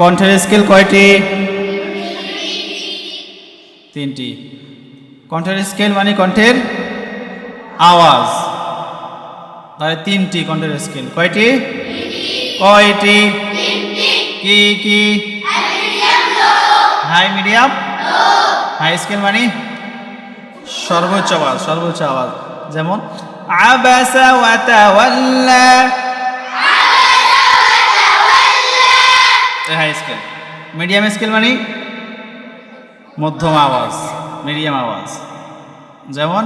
কণ্ঠের স্কেল কয়টি? তিনটি। কণ্ঠের স্কেল মানে কণ্ঠের আওয়াজ। তাহলে তিনটি কণ্ঠের স্কেল। কয়টি? কয়টি? কি কি? High medium. হাই স্কেল মানে সর্বোচ্চ আওয়াজ সর্বোচ্চ আওয়াজ। যেমন, আবাসা ওয়া হাই স্কেল মিডিয়াম স্কেল মানে মধ্যম আওয়াজ মিডিয়াম আওয়াজ যেমন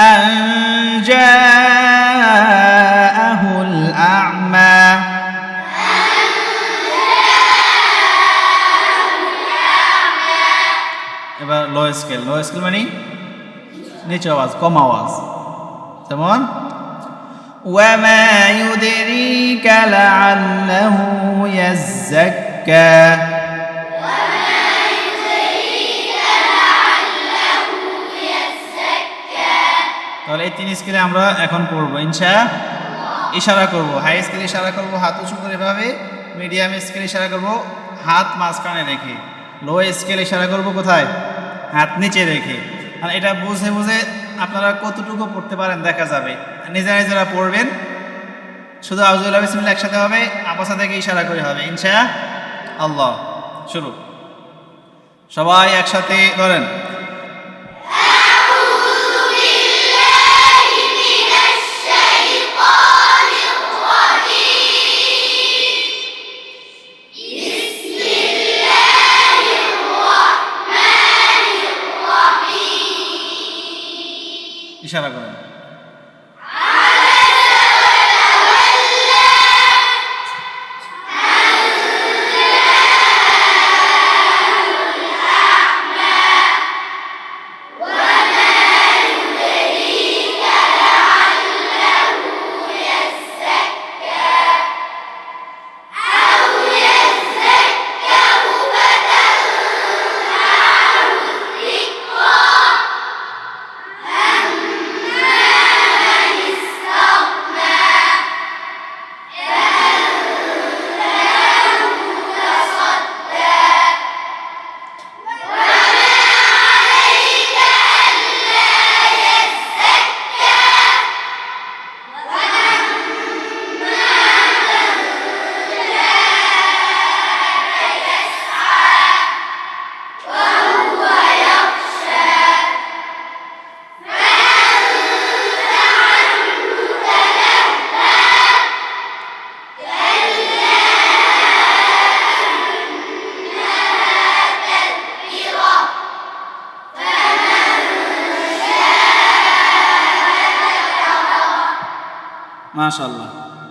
أن جاءه الأعمى এবার লো স্কেল লো স্কেল মানে নিচু আওয়াজ কম আওয়াজ যেমন وما يدريك لعله يزكى তাহলে এই তিন স্কেলে আমরা এখন পড়বো ইনশা ইশারা করব হাই স্কেলে ইশারা করব হাত উঁচু করে এভাবে মিডিয়াম স্কেলে ইশারা করব হাত মাঝখানে রেখে লো স্কেলে ইশারা করব কোথায় হাত নিচে রেখে আর এটা বুঝে বুঝে আপনারা কতটুকু পড়তে পারেন দেখা যাবে নিজেরা নিজেরা পড়বেন শুধু আউজুল্লাহ বিসমিল্লাহ একসাথে হবে, আপাসা থেকে ইশারা করে হবে, ইনশা আল্লাহ। শুরু। সবাই একসাথে ধরেন। ইশারা করেন। মাশাল্লাহ